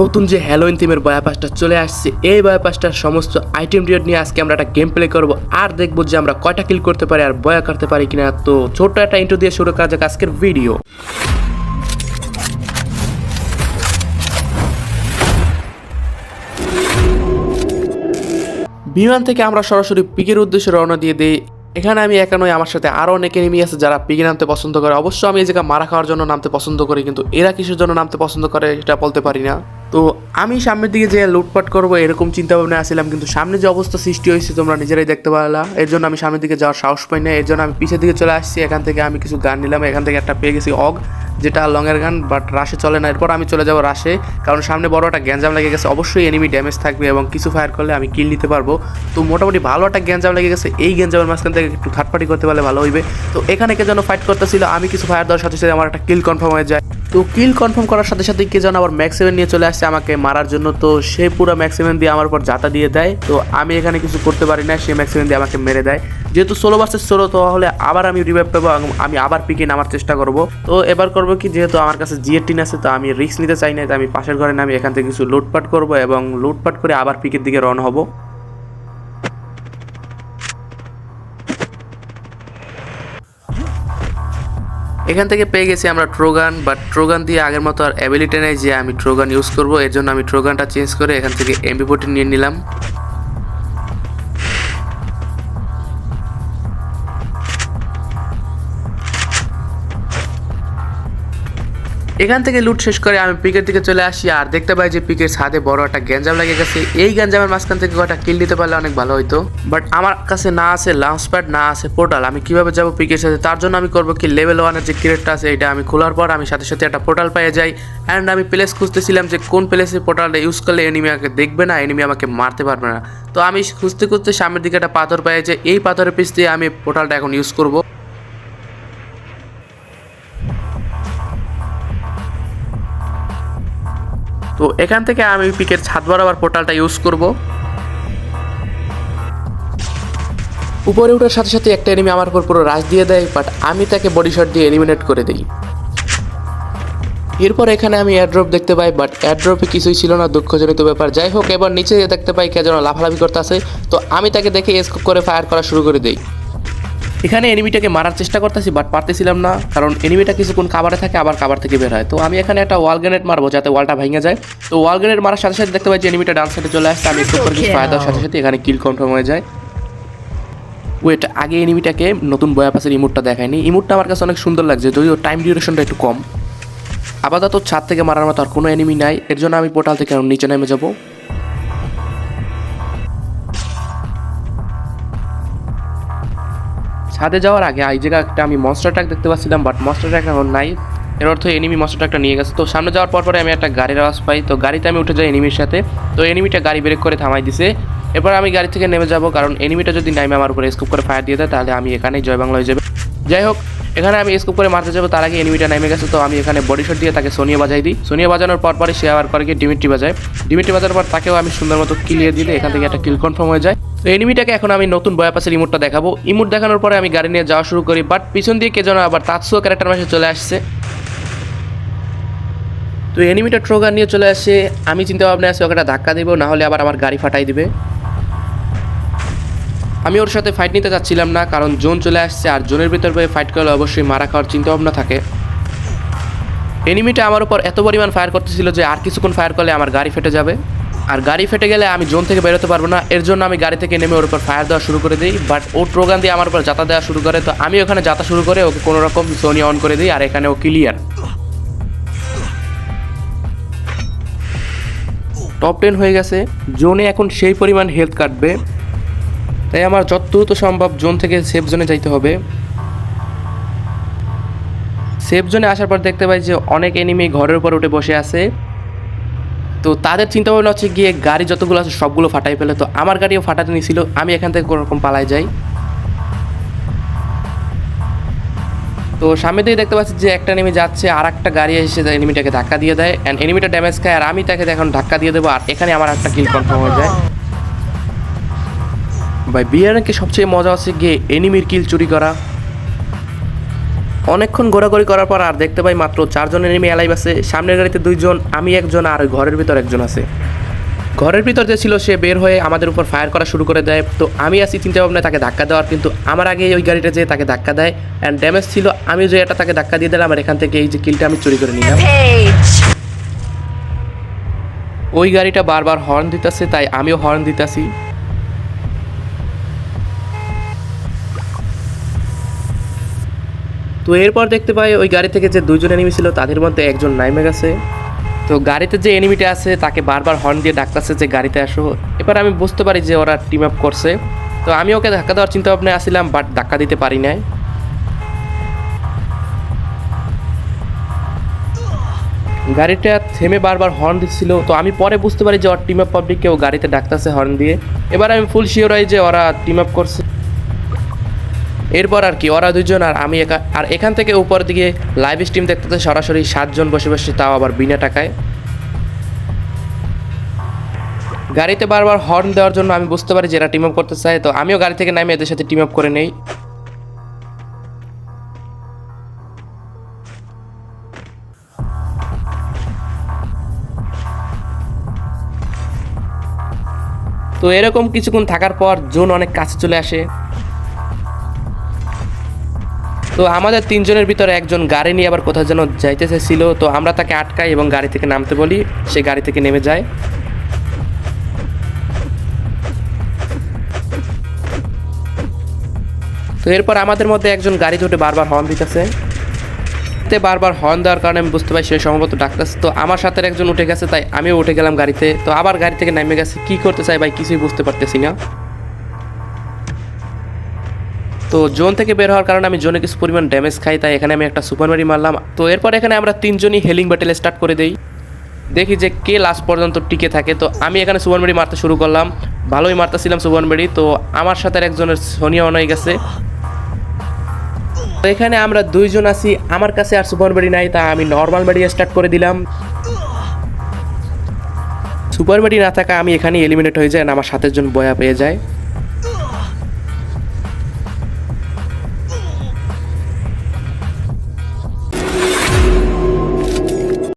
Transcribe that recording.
নতুন যে হ্যালোইন থিমের বয়াপাসটা চলে আসছে, এই বয়াপাসটার সমস্ত আইটেম রিয়েট নিয়ে আজকে আমরা একটা গেম প্লে করব। আর দেখব যে আমরা কয়টা কিল করতে পারি আর বয়া করতে পারি কিনা। তো ছোট্ট একটা ইন্টু দিয়ে শুরু করা যাক আজকের ভিডিও বিমান থেকে আমরা সরাসরি পিকের উদ্দেশ্যে রওনা দিয়ে দিই। এখানে আমি একা নই, আমার সাথে আরও অনেক এনিমি আছে যারা পিকে নামতে পছন্দ করে। অবশ্য আমি এই জায়গায় মারা খাওয়ার জন্য নামতে পছন্দ করি, কিন্তু এরা কিসের জন্য নামতে পছন্দ করে সেটা বলতে পারি না। তো আমি সামনের দিকে যে লুটপাট করব এরকম চিন্তা ভাবনা আসছিলাম কিন্তু সামনে যে অবস্থা সৃষ্টি হয়েছে তোমরা নিজেরাই দেখতে পারলা। এর জন্য আমি সামনের দিকে যাওয়ার সাহস পাই না, এর জন্য আমি পিছের দিকে চলে আসছি, এখান থেকে আমি কিছু গান নিলাম, এখান থেকে একটা পেয়ে গেছি অগ। যেটা লংয়ের গান বাট রাশে চলে না। এরপর আমি চলে যাব রাশে কারণ সামনে বড় একটা গ্যাঞ্জাম লেগে গেছে। অবশ্যই এনিমি ড্যামেজ থাকবে এবং কিছু ফায়ার করলে আমি কিল নিতে পারব। তো মোটামুটি ভালো একটা গ্যাঞ্জাম লেগে গেছে। এই গ্যাঞ্জামের মাঝখান থেকে একটু থার্ড পার্টি করতে পারলে ভালো হইবে। তো এখানে কে যেন ফাইট করতেছিল, আমি কিছু ফায়ার দেওয়ার সাথে সাথে আমার একটা কিল কনফার্ম হয়ে যায়। তো কিল কনফার্ম করার সাথে সাথে কে যেন আবার ম্যাক্স সেভেন নিয়ে চলে আসছে আমাকে মারার জন্য। তো সে পুরো ম্যাক্স সেভেন দিয়ে আমার উপর জাতা দিয়ে দেয়। তো আমি এখানে কিছু করতে পারি না, সে ম্যাক্স সেভেন দিয়ে আমাকে মেরে দেয়। যেহেতু ষোলো বাসের ষোলো তো হলে আবার আমি রিভাইভ পাবো আমি আবার পিকে নামার চেষ্টা করব। তো এবার করব কি, যেহেতু আমার কাছে জিএর টিন আছে, তো আমি রিস্ক নিতে চাই না তো আমি পাশের ঘরে নামি এখান থেকে কিছু লুটপাট করব এবং লুটপাট করে আবার পিকের দিকে রওনা হব। এখান থেকে পেয়ে গেছি আমরা ট্রোগান বাট ট্রোগান দিয়ে আগের মতো আর অ্যাবিলিটি নেই যে আমি ট্রোগান ইউজ করব। এর জন্য আমি ট্রোগানটা চেঞ্জ করে এখান থেকে এমবি নিয়ে নিলাম। এখান থেকে লুট শেষ করে আমি পিকের দিকে চলে আসি, আর দেখতে পাই যে পিকের ছাদে বড় একটা গ্যাঞ্জাম লেগে গেছে। এই গ্যাঞ্জামের মাঝখান থেকে কয়টা কিল দিতে পারলে অনেক ভালো হইতো। বাট আমার কাছে না আছে লাউন্স প্যাড না আছে পোর্টাল আমি কীভাবে যাব পিকের সাথে তার জন্য আমি করব কি লেভেল ওয়ানের যে ক্রিয়েটটা আছে, এটা আমি খোলার পর আমি সাথে সাথে একটা পোর্টাল পেয়ে যাই। অ্যান্ড আমি প্লেস খুঁজতেছিলাম যে কোন প্লেসে পোর্টালটা ইউজ করলে এনিমি আমাকে দেখবে না এনিমি আমাকে মারতে পারবে না। তো আমি খুঁজতে খুঁজতে সামনের দিকে একটা পাথর পেয়ে যাই। এই পাথরের পিস দিয়ে আমি পোর্টালটা এখন ইউজ করব। তো এখান থেকে আমি পিকের ছাদ বরাবর পোর্টালটা ইউজ করব। উপরে ওঠার সাথে সাথে একটা এনিমি আমার উপর পুরো রাশ দিয়ে দেয় বাট আমি তাকে বডি শট দিয়ে এলিমিনেট করে দিই। এরপর এখানে আমি এয়ারড্রপ দেখতে পাই বাট এয়ারড্রপে কিছুই ছিল না দুঃখজনিত ব্যাপার। যাই হোক, এবার নিচে দেখতে পাই কে যেন লাফালাফি করতে আসে তো আমি তাকে দেখে স্কোপ করে ফায়ার করা শুরু করে দিই। এখানে এনিমিটাকে মারার চেষ্টা করতেছি বাট পারতেছিলাম না, কারণ এনিমিটা কিছুক্ষণ কাবারে থাকে, আবার কাবার থেকে বের হয়। তো আমি এখানে একটা ওয়াল গ্রেনেড মারবো যাতে ওয়ালটা ভেঙে যায়। তো ওয়াল গ্রেনেড মারার সাথে সাথে দেখতে পাই যে এনিমিটা ডান সাইডে চলে আসছে, আমি একটু কিছু ফায়ার দেওয়ার সাথে সাথে এখানে কিল কনফার্ম হয়ে যায়। ওয়েট আগে এনিমিটাকে নতুন বয়াপাসের ইমোটটা দেখায়নি। ইমোটটা আমার কাছে অনেক সুন্দর লাগছে, যদিও টাইম ডিউরেশনটা একটু কম। আপাতত ছাদ থেকে মারার মতো আর কোনো এনিমি নাই, এর জন্য আমি পোর্টাল থেকে নিচে নেমে যাব। ছাদে যাওয়ার আগে, এই জায়গা একটা আমি মস্টার ট্রাক দেখতে পাচ্ছিলাম বাট মস্টার ট্রাক এখন নাই। এর অর্থ এনিমি মস্টার ট্রাকটা নিয়ে গেছে। তো সামনে যাওয়ার পর পরে আমি একটা গাড়ির আওয়াজ পাই। তো গাড়িতে আমি উঠে যাই এনিমির সাথে। তো এনিমিটা গাড়ি ব্রেক করে থামাই দিছে। এরপর আমি গাড়ি থেকে নেমে যাব, কারণ এনিমিটা যদি নাইমে আমার উপরে স্কোপ করে ফায়ার দিয়ে দেয়, তাহলে আমি এখানেই জয় বাংলা হয়ে যাবে। যাই হোক এখানে আমি স্কোপ করে মারতে যাব, তার আগে এনিমিটা নেমে গেছে, তো আমি এখানে বডি শট দিয়ে তাকে সোনিয়া বাজাই দিই। সোনিয়া বাজানোর পর পরে সে আবার করে গিয়ে ডিমিট্রি বাজায়। ডিমিট্রি বাজানোর পর তাকেও আমি সুন্দর মতো কিলিয়ে দিলে এখান থেকে একটা কিল কনফার্ম হয়ে যায়। তো এনিমিটাকে এখন আমি নতুন বয়াপাসের ইমোটটা দেখাবো। ইমোট দেখানোর পরে আমি গাড়ি নিয়ে যাওয়া শুরু করি বাট পিছন দিয়ে কে যেন আবার তাৎসুয়া ক্যারেক্টার মাসে চলে আসছে। তো এনিমিটা ট্রোগার নিয়ে চলে আসে, আমি চিন্তা ভাবনা আছে, ওকে একটা ধাক্কা দেবো, না হলে আবার আমার গাড়ি ফাটাই দিবে। আমি ওর সাথে ফাইট নিতে চাচ্ছিলাম না, কারণ জোন চলে আসছে আর জোনের ভিতর পেয়ে ফাইট করলে অবশ্যই মারা খাওয়ার চিন্তা ভাবনা থাকে। এনিমিটা আমার উপর এত পরিমাণ ফায়ার করতেছিল যে আর কিছুক্ষণ ফায়ার করলে আমার গাড়ি ফেটে যাবে। আর গাড়ি ফেটে গেলে আমি জোন থেকে বেরোতে পারব না, এর জন্য আমি গাড়ি থেকে নেমে ওর উপর ফায়ার দেওয়া শুরু করে দিই। বাট ও ট্রোগান দিয়ে আমার উপর যাতা দেওয়া শুরু করে, তো আমি ওখানে যাতা শুরু করে ওকে কোনো রকম সোনি অন করে দিই, আর এখানে ও ক্লিয়ার টপ টেন হয়ে গেছে। জোনে এখন সেই পরিমাণ হেলথ কাটবে। তাই আমার যত দ্রুত সম্ভব জোন থেকে সেফ জোনে যাইতে হবে। সেফ জোনে আসার পর দেখতে পাই যে অনেক এনিমি ঘরের উপর উঠে বসে আছে। তো তাদের চিন্তা ভাবনা হচ্ছে গিয়ে গাড়ি যতগুলো আছে সবগুলো ফাটাই ফেলে। তো আমার গাড়িও ফাটাতে নিয়েছিল আমি এখান থেকে কোনোরকম পালাই যাই। তো সামনে দিয়ে দেখতে পাচ্ছি যে একটা এনিমি যাচ্ছে আর একটা গাড়ি এসে এনিমিটাকে ধাক্কা দিয়ে দেয়। অ্যান্ড এনিমিটা ড্যামেজ খায় আর আমি তাকে এখন ধাক্কা দিয়ে দেবো আর এখানে আমার একটা কিল কনফার্ম হয়ে যায়। ভাই বিয়ারকে সবচেয়ে মজা আছে গিয়ে এনিমির কিল চুরি করা। অনেকক্ষণ ঘোরাঘুরি করার পর আর দেখতে পাই মাত্র চারজন এনিমি অ্যালাইভ আছে। সামনের গাড়িতে দুইজন আমি একজন আর ওই ঘরের ভিতর একজন আছে। ঘরের ভিতর যে ছিল সে বের হয়ে আমাদের উপর ফায়ার করা শুরু করে দেয়। তো আমি আসি চিন্তা ভাবনায় তাকে ধাক্কা দেওয়ার কিন্তু আমার আগে ওই গাড়িটা যেয়ে তাকে ধাক্কা দেয়। অ্যান্ড ড্যামেজ ছিল আমি যে এটা তাকে ধাক্কা দিয়ে দিলাম আর এখান থেকে এই যে কিলটা আমি চুরি করে নিলাম। ওই গাড়িটা বারবার হর্ন দিতেছে তাই আমিও হর্ন দিতেছি। তো এরপর দেখতে পাই ওই গাড়ি থেকে যে দুইজন এনিমি ছিল, তাদের মধ্যে একজন নাইমে গেছে তো গাড়িতে যে এনিমিটা আছে, তাকে বারবার হর্ন দিয়ে ডাকতেছে যে, গাড়িতে আসো। এবার আমি বুঝতে পারি যে ওরা টিম আপ করছে। তো আমি ওকে ধাক্কা দেওয়ার চিন্তা ভাবনায় আসছিলাম বাট ধাক্কা দিতে পারি নাই। গাড়িটা থেমে বারবার হর্ন দিচ্ছিল। তো আমি পরে বুঝতে পারি যে, ওর টিম আপ পাবলিককে ও গাড়িতে ডাকতেছে হর্ন দিয়ে। এবার আমি ফুল শিওর হই যে ওরা টিম আপ করছে। এরপর আর কি, ওরা দুজন আর আমি একা। আর এখান থেকে উপর দিকে লাইভ স্ট্রিম দেখতেছে সরাসরি সাতজন বসে বসে, তাও আবার বিনা টাকায়। গাড়িতে বারবার হর্ন দেওয়ার জন্য আমি বুঝতে পারি যে এরা টিম আপ করতে চায়, তো আমিও গাড়ি থেকে নামে এদের সাথে টিম আপ করে নেই। তো এরকম কিছুক্ষণ থাকার পর জোন অনেক কাছে চলে আসে। তো আমাদের তিনজনের ভিতরে একজন গাড়ি নিয়ে আবার কোথাও যেন যাইতে চাইছিল তো আমরা তাকে আটকাই এবং গাড়ি থেকে নামতে বলি, সে গাড়ি থেকে নেমে যায়। তো এরপর আমাদের মধ্যে একজন গাড়ি উঠে বারবার হর্ন দিতেছে। বারবার হর্ন দেওয়ার কারণে আমি বুঝতে পারি সে সম্ভবত ডাক্তার। তো আমার সাথে একজন উঠে গেছে, তাই আমিও উঠে গেলাম গাড়িতে। তো আবার গাড়ি থেকে নেমে গেছে, কি করতে চাই ভাই কিছুই বুঝতে পারতেছি না। তো জোন থেকে বের হওয়ার কারণে আমি জোনে কিছু পরিমাণ ড্যামেজ খাই, তাই এখানে আমি একটা সুপার মারি মারলাম। তো এরপর এখানে আমরা তিনজনই হেলিং ব্যাটেল স্টার্ট করে দেই। দেখি যে কে লাস্ট পর্যন্ত টিকে থাকে। তো আমি এখানে মেরি মারতে শুরু করলাম। ভালোই মারতেছিলাম মেরি। তো আমার সাথে একজনের সোনিয়া অন গেছে। তো এখানে আমরা দুইজন আছি। আমার কাছে আর মেরি নাই, তা আমি নর্মাল মেরি স্টার্ট করে দিলাম। সুপার মেরি না থাকা আমি এখানে এলিমিনেট হয়ে যায় আমার সাথের জন বয়া পেয়ে যায়।